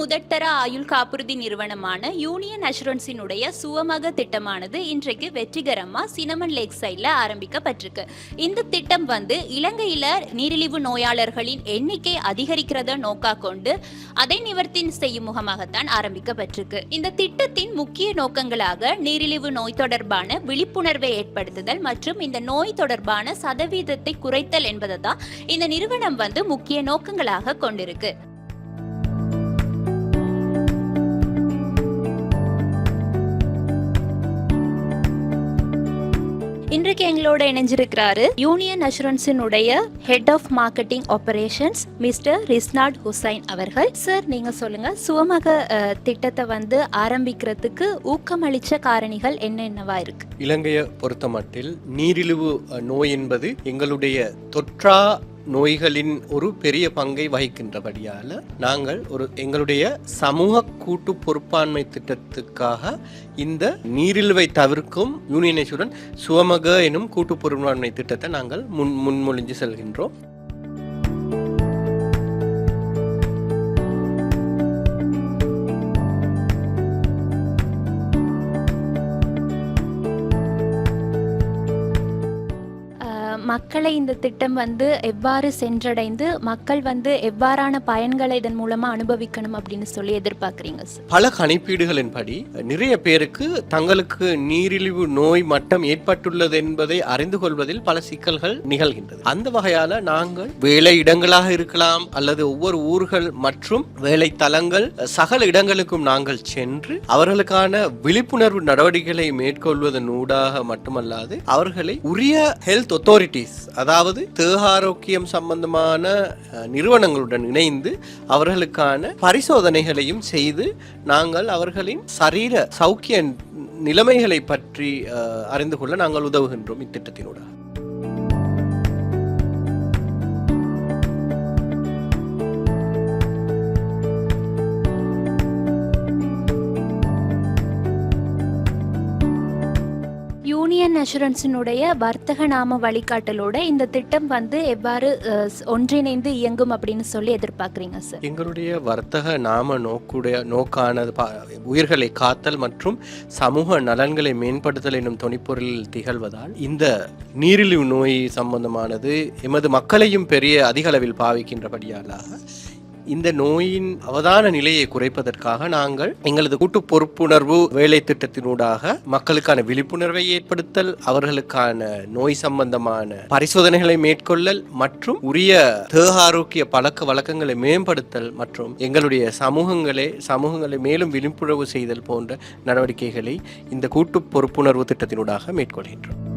முதற்தர ஆயுள் காப்புறுதி நிறுவனமான யூனியன் அஷூரன்ஸினுடைய சுவமக திட்டமானது இன்றைக்கு வெற்றிகரமாக சினமன் லேக் சைடில் ஆரம்பிக்கப்பட்டிருக்கு. இந்த திட்டம் வந்து இலங்கையில் நீரிழிவு நோயாளர்களின் எண்ணிக்கை அதிகரிக்கிறத நோக்கா கொண்டு அதை நிவர்த்தி செய்யும் முகமாகத்தான் ஆரம்பிக்கப்பட்டிருக்கு. இந்த திட்டத்தின் முக்கிய நோக்கங்களாக நீரிழிவு நோய் தொடர்பான விழிப்புணர்வை ஏற்படுத்துதல் மற்றும் இந்த நோய் தொடர்பான சதவீதத்தை குறைத்தல் என்பதை தான் இந்த நிறுவனம் வந்து முக்கிய நோக்கங்களாக கொண்டிருக்கு. இன்றைக்கு எங்களோட இணைஞ்சிருக்கிறாரு Union அஷூரன்ஸினுடைய head of marketing operations mister Rishnad Hussain அவர்கள். சார் நீங்க சொல்லுங்க சுவமக திட்டத்தை வந்து ஆரம்பிக்கிறதுக்கு ஊக்கமளிச்ச காரணிகள் என்னென்னவா இருக்கு? இலங்கையை பொறுத்தமட்டில் நீரிழிவு நோய் என்பது எங்களுடைய தொற்றா நோய்களின் ஒரு பெரிய பங்கை வகிக்கின்றபடியால் நாங்கள் ஒரு எங்களுடைய சமூக கூட்டு பொறுப்பாண்மை திட்டத்துக்காக இந்த நீரிழிவை தவிர்க்கும் யூனியனேஷுடன் சுவமக எனும் கூட்டு பொறுப்பாண்மை திட்டத்தை நாங்கள் முன் முன்மொழிஞ்சு செல்கின்றோம். மக்களை இந்த திட்டம் வந்து எவ்வாறு சென்றடைந்து மக்கள் வந்து எவ்வாறான பயன்களை இதன் மூலமா அனுபவிக்கணும் அப்படின்னு சொல்லி எதிர்பார்க்குறீங்க பல கணிப்பீடுகளின்படி நிறைய பேருக்கு தங்களுக்கு நீரிழிவு நோய் மட்டம் ஏற்பட்டுள்ளது என்பதை அறிந்து கொள்வதில் பல சிக்கல்கள் நிகழ்கின்றது. அந்த வகையால நாங்கள் வேலை இடங்களாக இருக்கலாம் அல்லது ஒவ்வொரு ஊர்கள் மற்றும் வேலை தலங்கள் சகல இடங்களுக்கும் நாங்கள் சென்று அவர்களுக்கான விழிப்புணர்வு நடவடிக்கைகளை மேற்கொள்வதன் ஊடாக மட்டுமல்லாது அவர்களை உரிய ஹெல்த் authorities அதாவது தேகாரோக்கியம் சம்பந்தமான நிறுவனங்களுடன் இணைந்து அவர்களுக்கான பரிசோதனைகளையும் செய்து நாங்கள் அவர்களின் சரீர சௌக்கிய நிலைமைகளை பற்றி அஹ், அறிந்து கொள்ள நாங்கள் உதவுகின்றோம் இத்திட்டத்தினூடாக. யூனியன் அஷூரன்ஸினுடைய வர்த்தக நாம வழிகாட்டலோட இந்த திட்டம் வந்து எவ்வாறு ஒன்றிணைந்து இயங்கும் அப்படின்னு சொல்லி எதிர்பார்க்குறீங்க சார் எங்களுடைய வர்த்தக நாம நோக்குடைய நோக்கானது பா- உயிர்களை காத்தல் மற்றும் சமூக நலன்களை மேம்படுத்தல் எனும் துணிப்பொருளில் திகழ்வதால் இந்த நீரிழிவு நோய் சம்பந்தமானது எமது மக்களையும் பெரிய அதிக அளவில் பாவிக்கின்றபடியாலாக இந்த நோயின் அவதான நிலையை குறைப்பதற்காக நாங்கள் எங்களது கூட்டு பொறுப்புணர்வு வேலை திட்டத்தினூடாக மக்களுக்கான விழிப்புணர்வை ஏற்படுத்தல் அவர்களுக்கான நோய் சம்பந்தமான பரிசோதனைகளை மேற்கொள்ளல் மற்றும் உரிய தேக ஆரோக்கிய பழக்க வழக்கங்களை மேம்படுத்தல் மற்றும் எங்களுடைய சமூகங்களை சமூகங்களை மேலும் விழிப்புணர்வு செய்தல் போன்ற நடவடிக்கைகளை இந்த கூட்டு பொறுப்புணர்வு திட்டத்தினூடாக மேற்கொள்கின்றோம்.